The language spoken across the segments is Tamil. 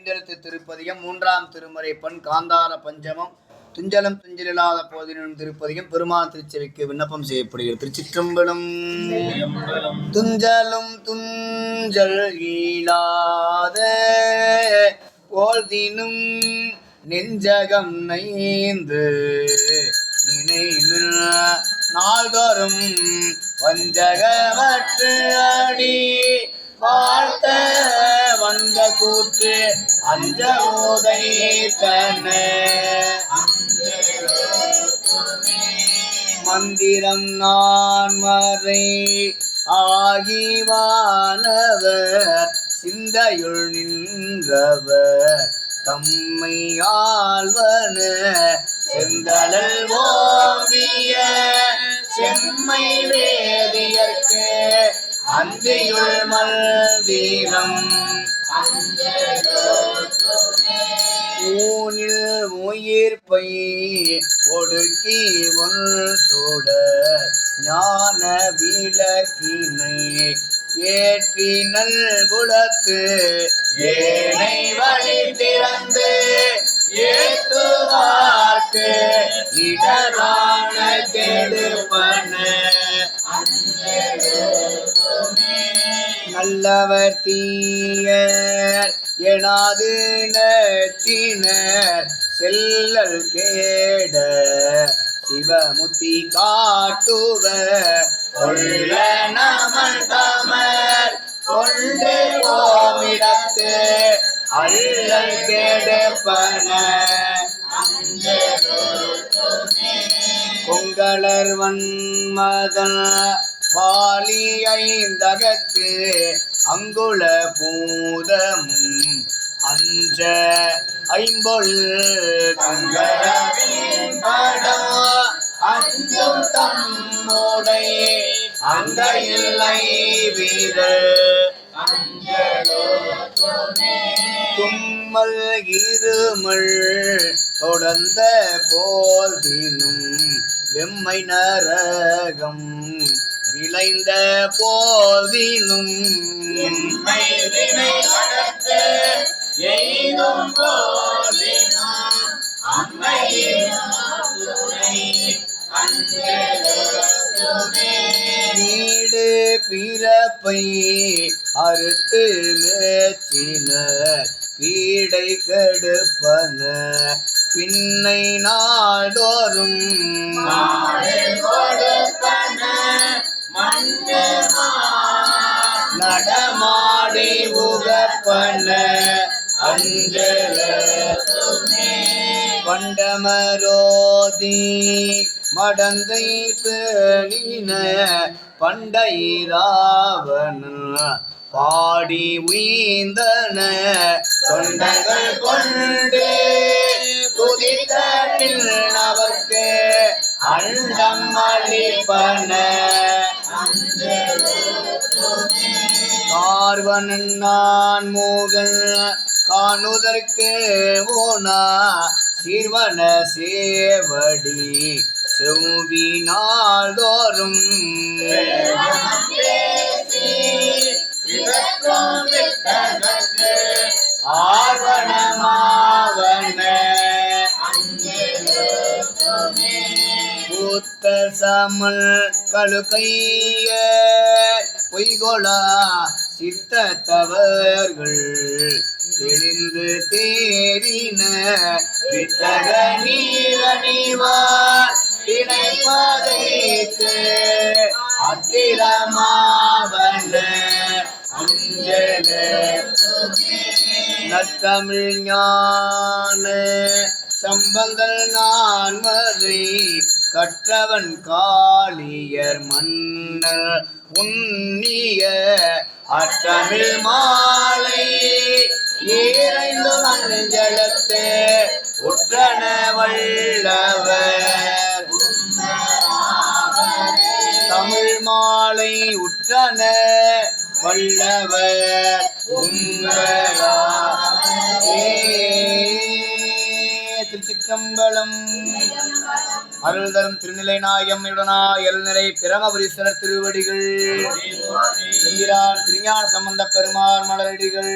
ஐந்தெழுத்து திருப்பதிகம் மூன்றாம் திருமறை பண் காந்தார பஞ்சமம் துஞ்சலம் துஞ்சலில்லாத போதினும் திருப்பதிகம் பெருமான் திருச்செவிக்கு விண்ணப்பம் செய்யப்படுகிறது. திருச்சிற்றம்பலம் துஞ்சலும் துஞ்சல் ஈழாத போதினும் நெஞ்சகம் நைந்து நினைவில் நாள்தோறும் வஞ்சகமற்று அடி வாழ்த்த வந்த கூற்று அஞ்ச உதை மந்திரம் நான் மறை ஆகிவானவர் சிந்தையுள் நின்றவர் தம்மை ஆழ்வன செந்தழல் ஓவிய செம்மை வேதியர்க்கு அந்தியுள் மல்வீரம். ஊனில் உயிர் பை ஒடுக்கி ஒன் சுட ஞான விளக்கினை ஏற்றி நல்குலத்து ஏனை வழி திறந்து ஏற்றுவார்க்கு இடரான கெடுப்பன நல்லவர் தீயர் எனாது நச்சினர் செல்லல் கேட சிவமுத்தி காட்டுவ கொள்ள நமன் தமர் கொண்டு ஓமிடத்து அல்லல் கெடுப்பன. பொங்கலர் வன்மதன் வாலி அங்குல பூதமும் அஞ்ச படம் அஞ்சும் தம்முடை அந்த இல்லை வீரர் தும்மல் இருமல் தொடர்ந்த போதினும் வெம்மை நரகம் விளைந்த போதினும் எம்மை வினை அடர்த்து எய்தும் போதினும் அம்மையின் துணை நீடு பிறப்பை அறுத்து மேற்றினர் பீடை கெடுப்பன. பின்னை நாடோறும் நடமாடி உகப்பன அஞ்சல பண்டமரோதி மடந்தை பேணின பண்டை ராவண பாடி உய்ந்தன தொண்டர்கள் கொண்டு குதித்த அவர்க்கு அண்டம் அளிப்பன பார்வனன் நான் மூகன் காணுதற்கு ஓனா சிறுவன சேவடி செவ்வி தோறும் சமல் கழுகைய பொய்கொளா சித்தத்தவர்கள். தெளிந்து தேறின வித்தக நீரணிவார் இணைப்பதைக்கு அத்திரமாவன. நத்தமிழ் ஞான சம்பந்தல் நான் மறை கற்றவன் காளியர் மன்னர் உன்னிய அற்றமிழ் மாலை ஈரைந்து மஞ்சளத்து உற்றன வல்லவர். தமிழ் மாலை உற்றன வல்லவர் உங்களா திருச்சிற்றம்பலம். திருநிலை நாயம் எல்நிலை எல்நிறை பிரமபுரீஸ்வரர் திருவடிகள். செம்பிரான் திருஞான சம்பந்த பெருமாள் மலரடிகள்.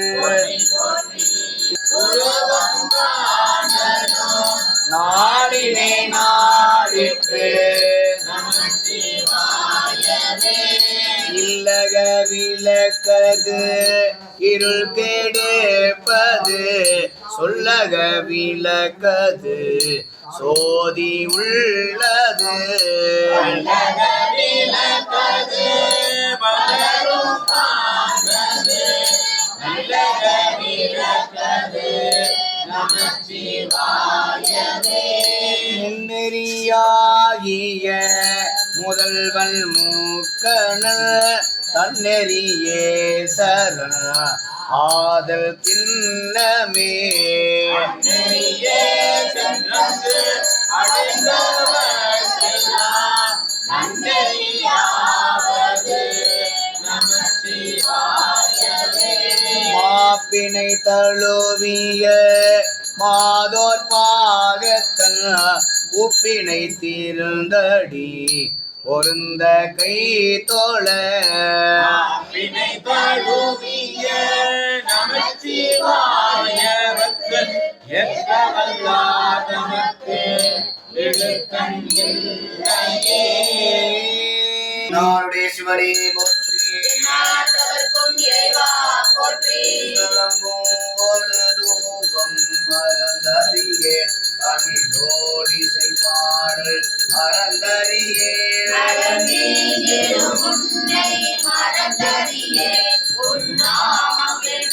நாடினே நாடிற்று. இல்லக விளக்கது இருள் கெடுப்பது சொல்லக விளக்கது சோதி உள்ளது. விளக்கது முன்னெறியாகிய முதல்வன் மூக்கணல் தன்னெறியே சரண ஆதல் திண்ணமே மாப்பினை தழுவிய மாதோர் பாகத்தன் உப்பினை தீர்ந்தடி. ஒருந்த கை தோழ. வினை தழுவிய நமச்சிவாயவர்க்கு எத்த வல்லார் நமக்கு எழுக்கண் இல்லையே. நாளுடைய சிவனே போற்றி நாட்டவர்க்கும் இறைவா போற்றி. சிலம்போடு தூபம் மறந்தறியே தமிழோடிசை பாடல் மறந்தறியே உன்னை நாவில்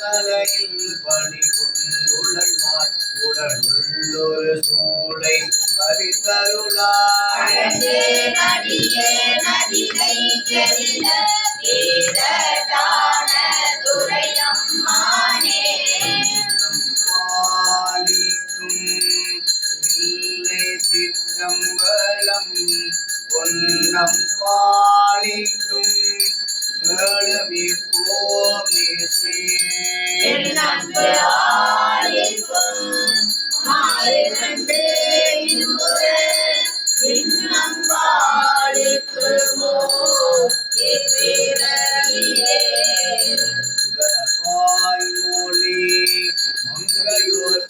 தலையில் பணி சூளை கரித்தருளாய் நதியை நடிகே நதிகை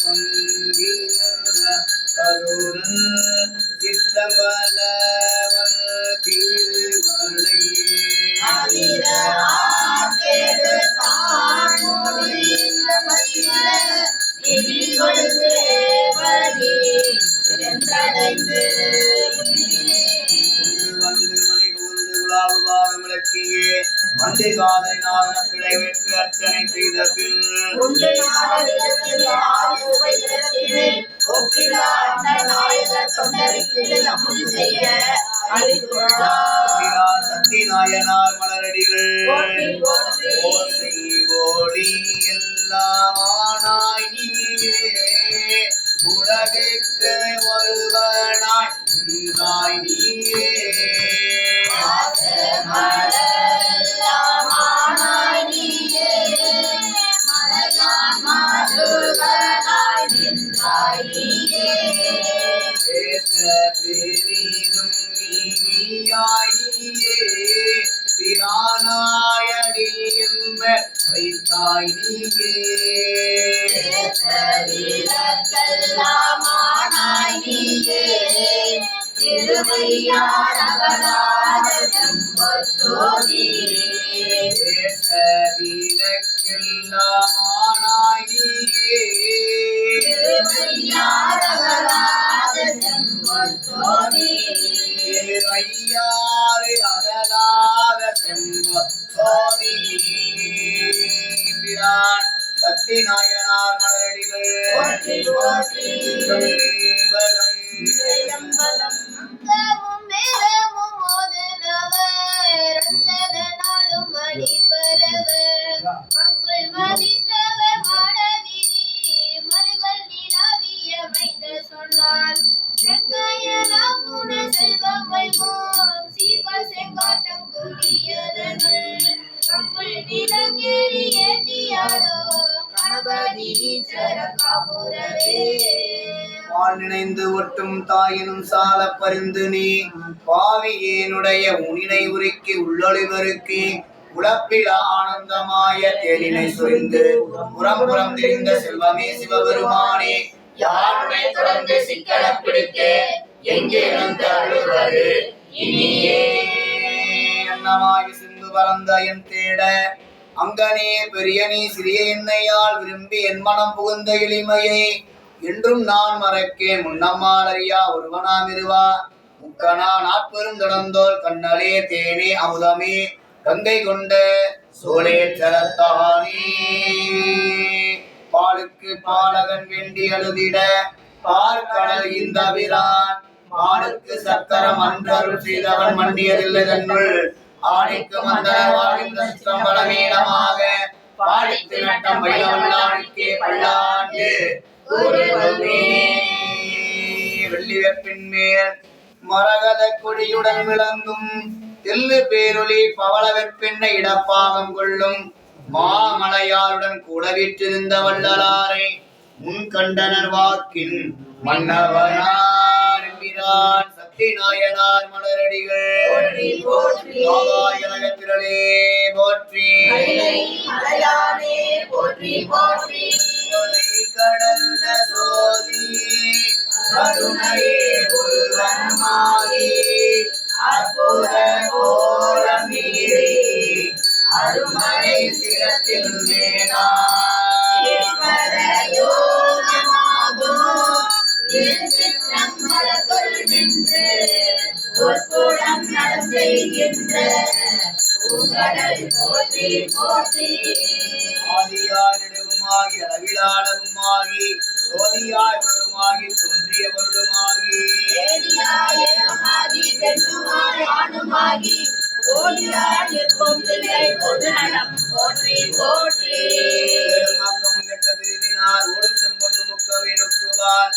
மங்கையோர் பங்கின சித்தமலவன் திருமலை тобі. நினைந்து ஒட்டும் தாயினும் சால பரிந்து நீ பாவியேனுடைய உனினை உருக்கி உள்ளொளிவருக்கி உழப்பில ஆனந்தமாய தேனினை சுரிந்து புறம் புறம் தெரிந்த செல்வமே சிவபெருமானே. யாருமே தொடர்ந்து சிக்கல பிடித்து எங்கே வந்து அழுவது? இனியே அன்னமாகி சிந்து பரந்த என் தேட அங்கனே பெரியனே சிறிய என்னையால் விரும்பி என் மனம் புகுந்த எளிமையை என்றும் நான் மறக்கே. முன்னம்மாள் அறியா ஒருவனாம் இருவா. முக்கனா நாற்பெரும் தொடர்ந்தோல் கண்ணலே தேனே அமுதமே. கங்கை கொண்ட சோழே சரத்தானே பாலுக்கு பாலகன் வேண்டி அழுதிட பால் கடல் இந்த விரான் மானுக்கு சக்கரம் அன்றருள் செய்தவன் மண்டியதில்லை தன்னுள். ஆணிக்கு மந்தன வாழ்கின்ற சிற்றம்பலமீனமாக பாடித்து நட்டம் பயிலவல்லானுக்கே பல்லாண்டு வெள்ளி வெப்பின் மேல் மரகத கொடியுடன் விளங்கும் தில்லு பேரொளி பவள வெப்பெண்ணை இடப்பாகம் கொள்ளும் மாமலையாருடன் கூட வீற்றிருந்த வள்ளலாரை முன் கண்டனர் வாக்கின் மன்னவனார் சக்தி நாயனார் மலரடிகள் போற்றி, போற்றி. போற்றி போற்றி. போற்றி கடந்த சோதி. கருணையே உருவமாகி அற்புத கோலம் மீறி அருமறை சிரத்தில் மேலாய் ஆதியாய் நெடுவுமாகி அளவிலாளவுமாகி சோதியாய் வருமாகி போற்றி போற்றி ஓடும் செம்பொன்னு முக்கவே நொக்குவார்.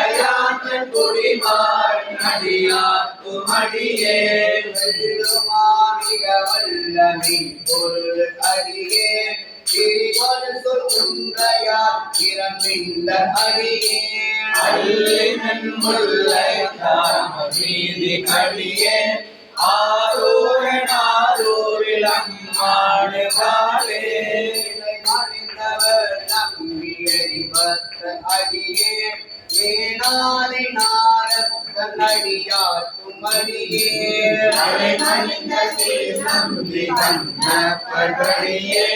குடிமார் அடியாக்கும் அடியே வெல்லுமாமிக வல்லமை பொருள் அறியே திரிவல் சொல் உண்மையார் கடியே ஆரூரன் அம்மாடு காலே அறிந்தவர் அடியே ஏனாதி நாரத்தன் அடியார்க்கும் அடியே அலைமணிந்த நம்பி கண்ணப்படியே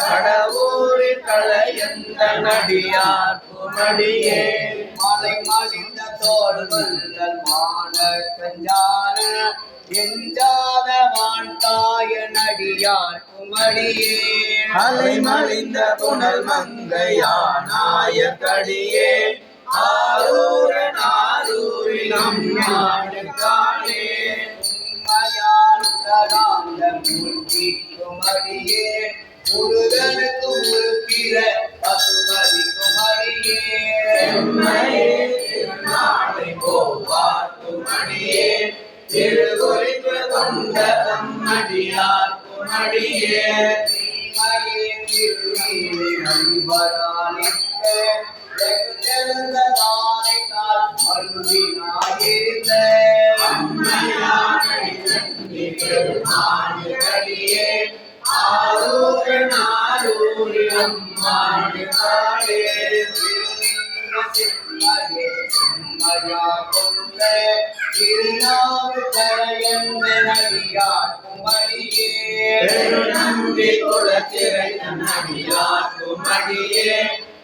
கடவுரில் களையந்த நடியார் குமடியே மாலை மலிந்த தோடு வந்தல் மான கஞ்சான எஞ்சாத மாண்டாய நடியார் குமடியே அலைமலிந்த புனல் மங்கையானாய கடியே ஆரூரன் ஆரூரில் அம்மாடு காலே உண்மையாளுடனாந்த மூர்த்தி குமரியே முருகனுக்கு முழுக்கிற பசுமதி குமரியே செம்மையே திருநாளை போவார் குமடியே திருக்குறிப்பு கொண்ட தம்மடியார் குமடியே தீமையே திருநீரை நண்பரானிக்க வெகுஜெழுந்த தானை தாள்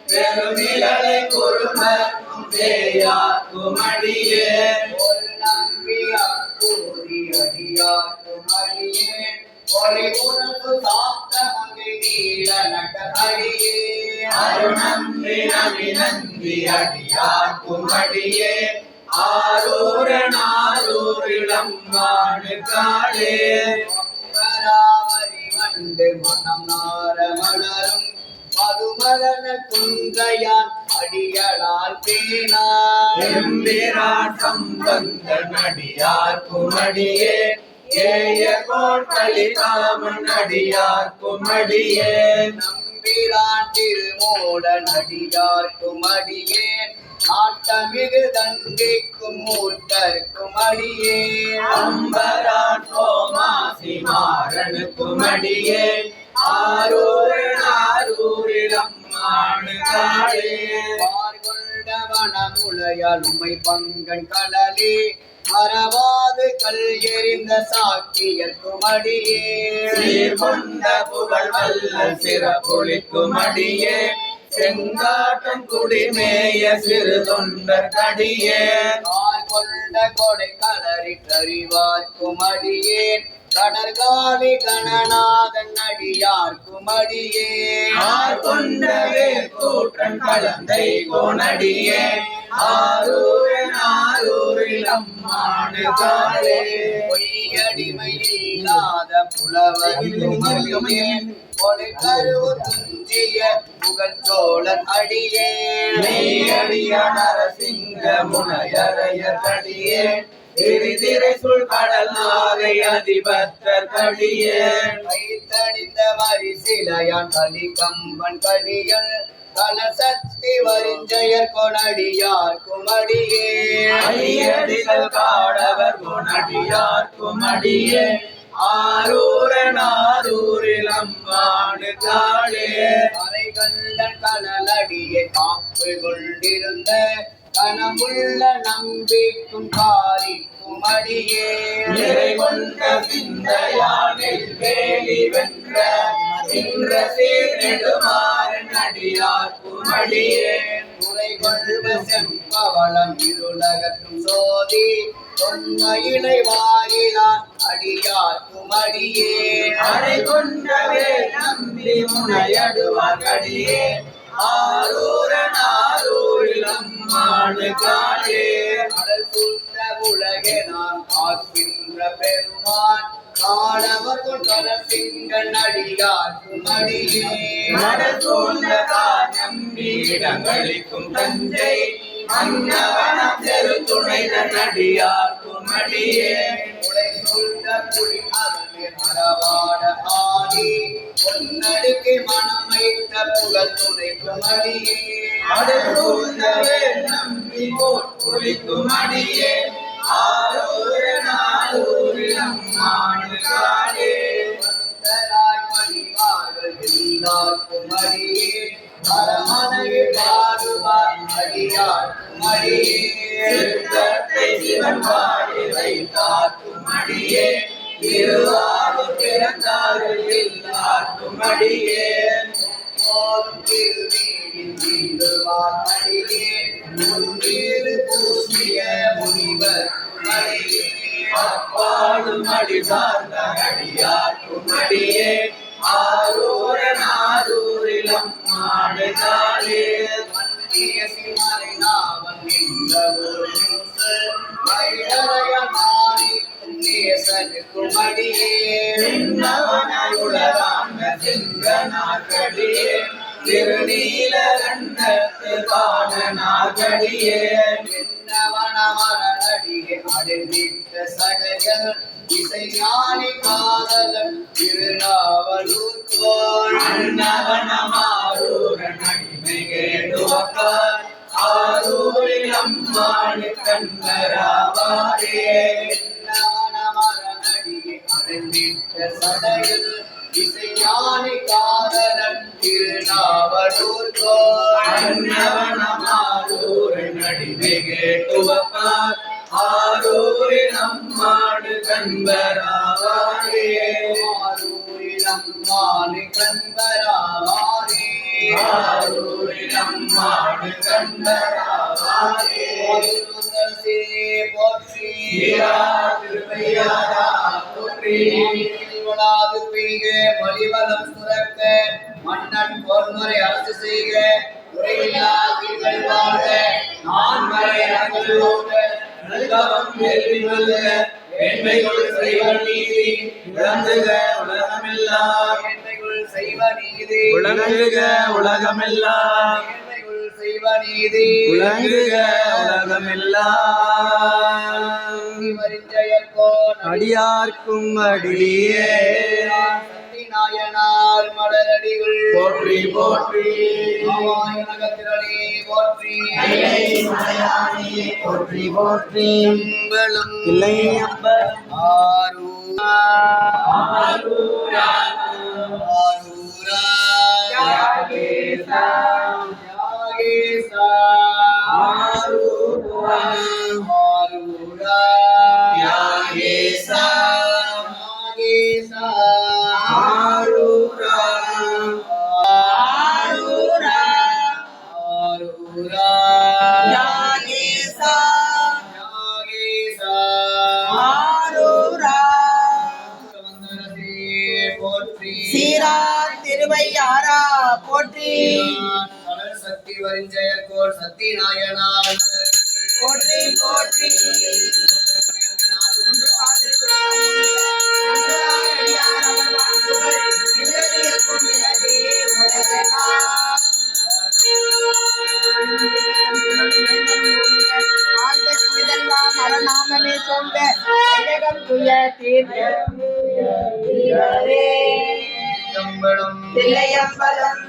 பெருமிழலை அம்மையானை நன்றி பெருமாள் கடியே ஆரூரன் குமடியே ஒளி சாத்த அருணம்பி நம்பி ஆரூர காளே மனம் நார மலரும் மதுமலன குன்றையான் அடியலால் பேனா எம்பிரான் சம்பந்த நடியார்க்கும் அடியே ஏய கோட்டளி காமன் அடியார்க்கும் அடியே நம்பிரான் திருமூல நடிகார்க்கும் அடியேன் நாட்டமிகு தண்டிக்கும் மூர்த்தர்க்கும் அடியேன் அம்பரான் சோமாசி மாறனுக்கும் அடியே ஆரூர் ஆரூரிடம் மாடு காளே பார்கொண்டவனமுலையால் உமை பங்கன் கடலே. அறவாது கல் எறிந்த சாக்கியர் குமடியே. கொண்ட புகழ் வல்ல சிறப்பொழிக்கும் செங்காட்டம் குடிமேய சிறு தொண்டர் கடியே. கொண்ட கொடை கலரி கறிவார்க்கும் அடியேன் கடற்காலி கணநாதன் அடியார்க்கும் அடியேன் ஆர் கொண்டவே கூற்றன் கலந்தை கோனடியே. ஆரூரன் ஆரூரில் அம்மாடு காளே பொய்யடிமை இல்லாத அடியேன் கொடை கருவு துஞ்சிய புகழ் சோழன் அடியேன் மெய்யடிய நரசிங்க முனையறைய கடியே. திரிதிரை சுள் கடல் நாகை அதிபத்தர் கடியே. வைத்தடிந்த வரிசிலையான் களி கம்பன் களிகள் கலசக்தி வரிஞ்சயர் கொணடியார் குமடியே. ஐயடிகள் காடவர் குணடியார்க்கும் அடியே ஆரூரன் ஆரூரில் அம்மாடு காளே அரைகண்டன் கனலடியை காப்பு கொண்டிருந்த கனமுள்ள நம்பிக்கும் காரிக்கும் அடியே நிறை கொண்ட சிந்தையானில் வேலி வென்ற இன்ற சீர்நெடுமாறன் அடியார்க்கும் அடியே கொள்வ செம்பவளம் இருளகற்றும் சோதி தொன்மையிலை வாயிலார் அடியார்க்கும் அடியே அரை கொண்டவே நம்பி முனையடுவார் அடியே ஆரூரன் ஆரூரில் அம்மாடு காளே கடல் சூழ்ந்த உலகே நான் காக்கின்ற பெருமான். மடசூழ்ந்த காலம் இடங்களிக்கும் தஞ்சை. மன்னவனம் தெரு துணை நடியார் அடியே உடை சூழ்ந்த புலி அருளில் மரவாட ஆடி பொன்னடுக்கு மனம் வைத்த புகழ் துணைக்கும் அடியே அடசூழ்ந்தவே நம்பி போட்புளிக்கும் அடியே அம்மாடு பக்தராய் பணிவார்கள் எல்லாருக்கும் அடியே பரமனையில் பாடுவார் அடியார்க்கும் அடியே சித்தத்தை சிவன் பாடி வைத்தார்க்கும் அடியே திருவாரூர் பிறந்தார்கள் எல்லாருக்கும் அடியே போதும் திருநீரின் தீண்டுவார் அடியே முன்மீது பூசிய முனிவர். அடியே அப்பாடும் அடி சார்ந்த அடியார்க்கும் அடியே ஆரூரன் ஆரூரில் அம்மாடு காளே மத்திய சிமலை நாவன் நின்ற ஒரு நின்று வைரய காதலன் திருநாவலூர் கோள் அடிமை கேடுவக்கார் ஆரூரில் கண்ணராவாரே இசைஞானி காதலன் திருநாவலூர் அடிமை ஆரூரில் அம்மாடு கண்பராவாரே ஆரூரிலம் மாலை கண்பராவாரே ஆரூரில் அம்மாடு கண்டராவாரே ஆதிசுந்தரசே போற்றி. ஈரா திருவையாரா போற்றி வளாது பெய்க மலிவலம் சுரக்க மன்னன் பொன்முறை அரசு செய்க. வாழ்க. நான் நல்கவம் வேள்வி மல்க மேன்மைகள் செய்வ நீதி விளங்குக உலகமெல்லாம். மேன்மைகள் செய்வ நீதி விளங்குக உலகமெல்லாம். மேன்மைகள் செய்வ நீதி. விளங்குக உலகமெல்லாம். வரிஞ்சயற்கோன் அடியார்க்கும் அடியே. நாயனார் மலரடிகள். போற்றி போற்றி. ராமாயணகத்திரளே போற்றி. போற்றி போற்றி. எங்களும் இல்லை. அப்பர் ஆரூரா. ஆரூரா. ஆரூரா யாகேசா. யாகேசா. ஆரூரா ஆரூரா. யாகேசா. திருவையாரா போற்றி. சக்தி வரிஞ்சயக்கோள் சக்தி நாயனார் போற்றி போற்றி. மரணாமமே சூழ்ந்த ஐயகம் துய தீர்வே தில்லையம்பலம்